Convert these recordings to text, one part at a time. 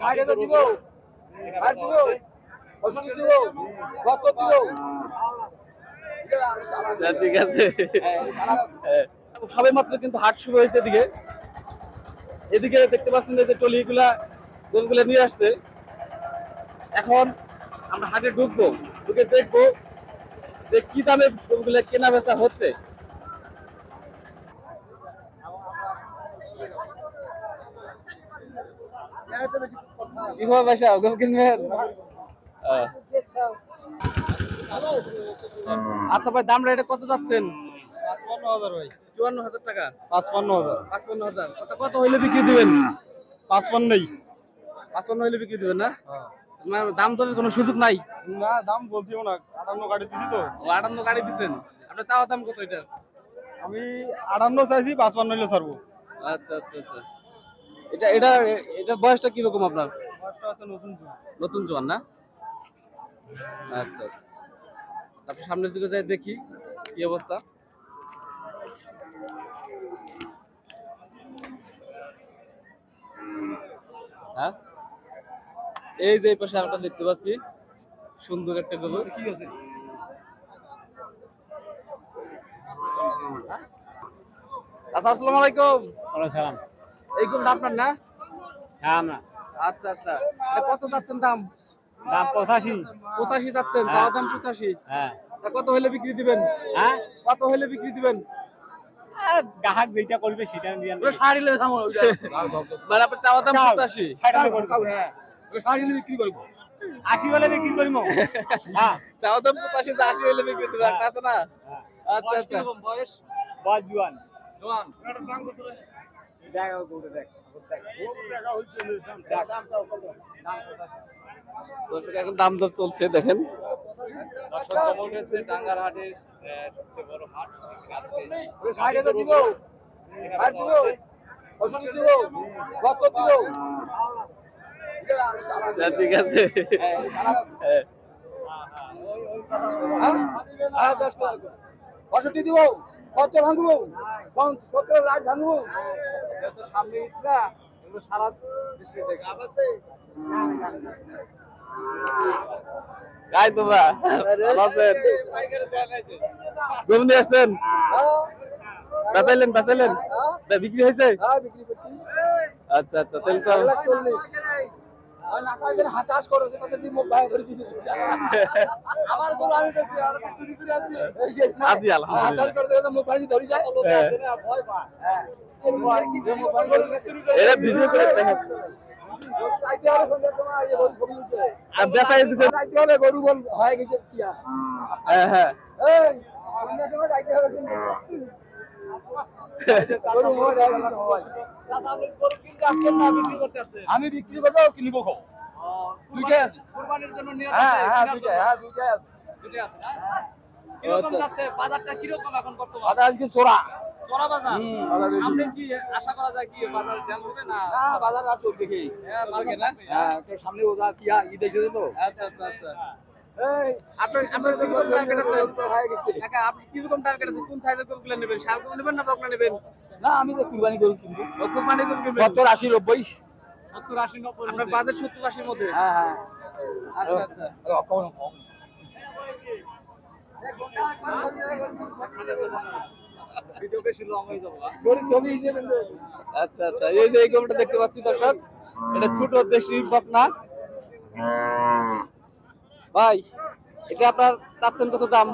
ষাট হাজার দিব। ষাট দিব। পঁয়ষট্টি দিব। সত্তর দিব। আচ্ছা, ঠিক আছে। হ্যাঁ। সবে মাত্র কিন্তু হাট শুরু হয়েছে এদিকে। এদিকে দেখতে পাচ্ছেন যে টলিগুলা গরুগুলা নিয়ে আসছে। এখন আমরা হাটে ঢুকবো ঢুকে দেখব যে কি দামে গরুগুলা কেনা বেচা হচ্ছে। কি খবর কিনবেন? আহ। আচ্ছা ভাই দাম রেটে কত যাচ্ছেন? পাঁচপান্ন হাজার ভাই। চুয়ান্ন হাজার টাকা। পাঁচপান্ন হাজার। পাঁচপান্ন হাজার। কত কত হইলে বিক্রি দিবেন? পাঁচপান্নই পাঁচপান্ন হইলে বিক্রি দিবেন না? মানে দাম দরের কোনো সুযোগ নাই? না দাম বলছিও না। আটান্ন গাড়ি দিছি তো। আটান্ন গাড়ি দিচ্ছেন আপনার চাওয়া দাম কত এটা? আমি আটান্ন চাইছি পাঁচপান্ন হইলে ছাড়বো। আচ্ছা আচ্ছা আচ্ছা। এটা এটা এটা বয়সটা কীরকম আপনার? নতুন। নতুন জোয়ান না? আচ্ছা আচ্ছা। তারপর সামনের দিকে যাই দেখি, কি অবস্থা? হ্যাঁ? এই যে এই পাশে আমরা দেখতে পাচ্ছি, সুন্দর একটা গরু। কি আছে আচ্ছা আসসালামু আলাইকুম। সালাম। এই গরুটা আপনার না? হ্যাঁ না আচ্ছা আচ্ছা। এটা কত যাচ্ছেন দাম? দাম পঁচাশি। পঁচাশি যাচ্ছেন চাওয়া দাম পঁচাশি। হ্যাঁ। তা কত হলে বিক্রি দিবেন? হ্যাঁ? কত হলে বিক্রি দিবেন? গ্রাহক যেটা করবে সেটা দিয়ে। শাড়ি থামো মানে আপনার চাওয়া দাম চাও। পঁচাশি। হলে করব। শাড়ি বিক্রি করব। আশি হলে বিক্রি করব। হ্যাঁ। চাওয়া দাম পঁচাশি আশি হলে বিক্রি দেবো আছে না? আচ্ছা আচ্ছা। বয়স? বয়স জুয়ান। জোয়ান। দেখ দেখ। দেখ দাম চাও। কত? দাম কত? দর্শক এখন দাম দর চলছে দেখেন। হাটের বড় হাট দিব। দিব। দিব। সত্তর দিব। আচ্ছা, ঠিক আছে হ্যাঁ। হ্যাঁ দশ পঁয়ষট্টি দিব। কত ভাঙবো? সত্তর লাখ ভাঙবো? সামনে ঈদ না এগুলো সারা দেশে দেখে গাই তোমরা আছেন? ঘুম দিয়ে আসছেন? বেচাইলেন বেচাইলেন? তা বিক্রি হয়েছে? হ্যাঁ বিক্রি করছি। আচ্ছা আচ্ছা তাহলে তো চুরি করে হ্যাঁ। হ্যাঁ। ভিডিও করে গরু হয়ে গেছে। হ্যাঁ হ্যাঁ আমি বিক্রি করব কিনব খাব দুইটাই আছে। কুরবানির জন্য নিয়ে হ্যাঁ হ্যাঁ দুইটাই হ্যাঁ দুইটাই আছে। দুটোই আছে কীরকম। যাচ্ছে? বাজারটা কীরকম এখন বর্তমান? আজকে চোরা। বাজার। সামনে কি আশা করা যায় কি বাজার ড্যাম হবে না? না বাজার আর চলবে কি? হ্যাঁ না হ্যাঁ তো সামনে ওজা কি ঈদ এসেছে তো? আচ্ছা আচ্ছা আচ্ছা। আপনার কোন টার্গেট আছে? হয়ে গেছে কাকা আপনি কীরকম টার্গেট আছে? কোন সাইজের গরুগুলো নেবেন? গরু নেবেন না বকনা নেবেন? না আমি তো কুরবানি গরু কিনবো। ও কুরবানি গরু কিনবেন? সত্তর আশি নব্বই। 70 80 90 আপনার বাজেট 70 80 এর মধ্যে? হ্যাঁ হ্যাঁ। আচ্ছা আচ্ছা। কখন কখন ভিডিও বেশি লং হয়ে যাবে গরু ছবি হিসেবে আচ্ছা আচ্ছা। এই যে এই গরুটা দেখতে পাচ্ছি দর্শক এটা ছোট দেশি বকনা। ভাই, এটা আপনার চাচ্ছেন কত দাম?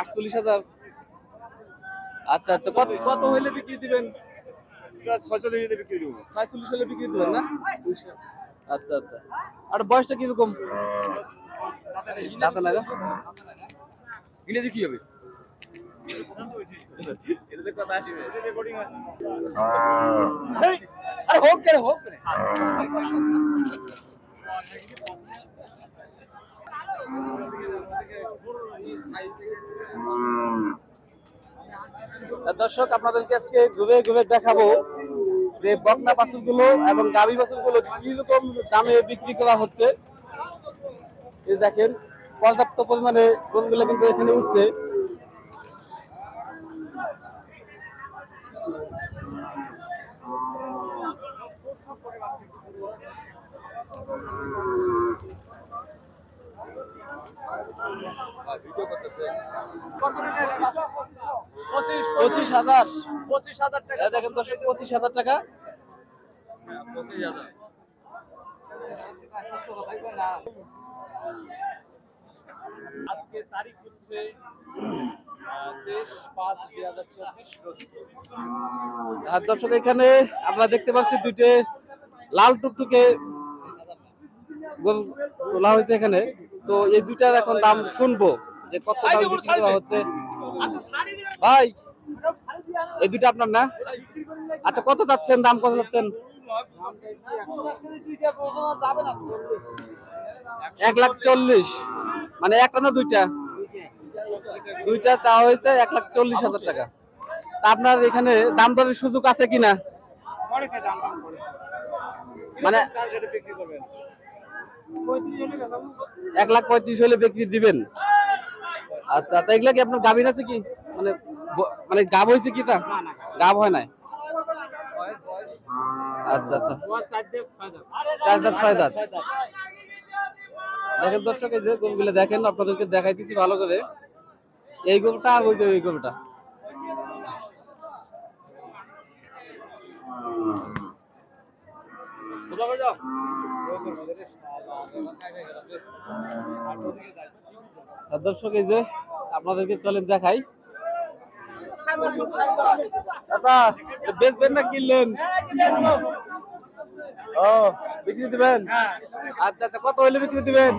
আটচল্লিশ হাজার। আচ্ছা আচ্ছা কত হইলে বিক্রি দিবেন? ছয়চল্লিশ হলে বিক্রি দিবেন না? আচ্ছা আচ্ছা। আর বয়সটা কীরকম? কি হবে? হোক হোক দর্শক, আপনাদেরকে আজকে ঘুরে ঘুরে দেখাবো যে বকনা বাছুরগুলো এবং গাভী বাছুরগুলো কীরকম দামে বিক্রি করা হচ্ছে। এই দেখেন, পর্যাপ্ত পরিমাণে গরুগুলো কিন্তু এখানে উঠছে। পঁচিশ হাজার। পঁচিশ হাজার টাকা। দেখেন দর্শক পঁচিশ হাজার টাকা। আজকে তারিখ হচ্ছে তেইশ পাঁচ দুই হাজার চব্বিশ আর দর্শক এখানে আমরা দেখতে পাচ্ছি দুইটে লাল টুকটুকে তোলা হয়েছে এখানে। তো এই দুইটার এখন দাম শুনব যে কত দাম বিক্রি করা হচ্ছে। ভাই, এই দুইটা আপনার না? আচ্ছা কত যাচ্ছেন? দাম কত যাচ্ছেন? এক লাখ চল্লিশ। মানে একটা না দুইটা? দুইটা চাওয়া হয়েছে এক লাখ চল্লিশ হাজার টাকা। আপনার এখানে দাম দরের সুযোগ আছে কিনা মানে এক লাখ পঁয়ত্রিশ হলে বিক্রি দিবেন? আচ্ছা আচ্ছা এগুলা কি আপনার গাভীর আছে কি? মানে মানে গাব হয়েছে কি তা? গাব হয় নাই? আচ্ছা আচ্ছা। চার দাঁত ছয় দাঁত। দেখেন দর্শক যে গরুগুলো দেখেন আপনাদেরকে দেখাইতেছি ভালো করে। এই গরুটা আর ওই যে ওই গরুটা আর দর্শক এই যে আপনাদেরকে চলেন দেখাই। আচ্ছা বেচবেন না কিনলেন? ও বিক্রি দিবেন? আচ্ছা আচ্ছা কত হইলে বিক্রি দিবেন?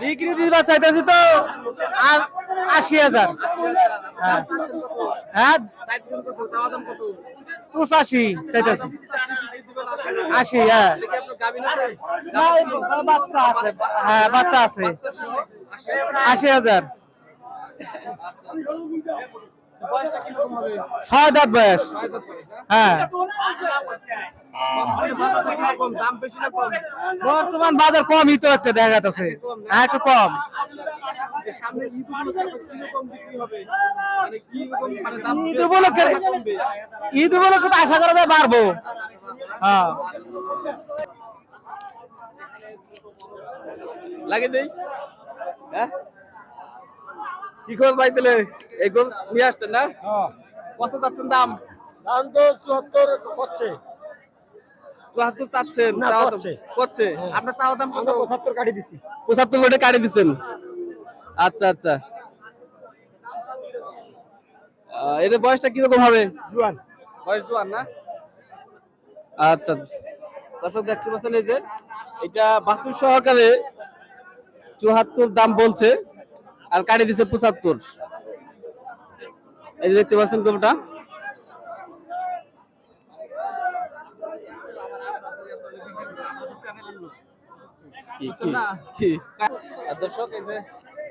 বিক্রি দিবা চাইতেছি তো আর আশি হাজার। হ্যাঁ। হ্যাঁ? পঁচাশি চাইতেছি। আশি হ্যাঁ। বাচ্চা আছে হ্যাঁ বাচ্চা আছে। আশি হাজার। হ্যাঁ। বর্তমান বাজার কমই তো একটা দেখা যাচ্ছে। হ্যাঁ একটু কম। ঈদ উপলক্ষে ঈদ উপলক্ষে তো আশা করা যায় বাড়বো। হ্যাঁ। লাগে দেই। হ্যাঁ? কি খবর ভাই তাহলে এই গরু নিয়ে আসছেন না? কত চাচ্ছেন দাম? দাম তো চুয়াত্তর করছে চুয়াত্তর চাচ্ছেন? করছে। করছে আপনার চাওয়া দাম কত? পঁচাত্তর কাটি দিছি। পঁচাত্তর কোটি কাটে দিচ্ছেন আচ্ছা আচ্ছা। এদের বয়সটা কীরকম হবে? জুয়ান। বয়স জোয়ান না? আচ্ছা। দর্শক দেখতে পাচ্ছেন এই যে এটা বাসুর সহকারে চুয়াত্তর দাম বলছে, আর কাটে দিছে পঁচাত্তর। এই যে দেখতে পাচ্ছেন গরুটা। কি কি কি? আর দর্শক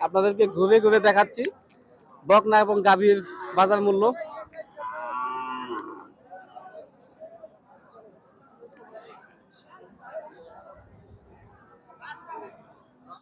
আপনাদেরকে ঘুরে ঘুরে দেখাচ্ছি, বকনা এবং গাভীর বাজার মূল্য।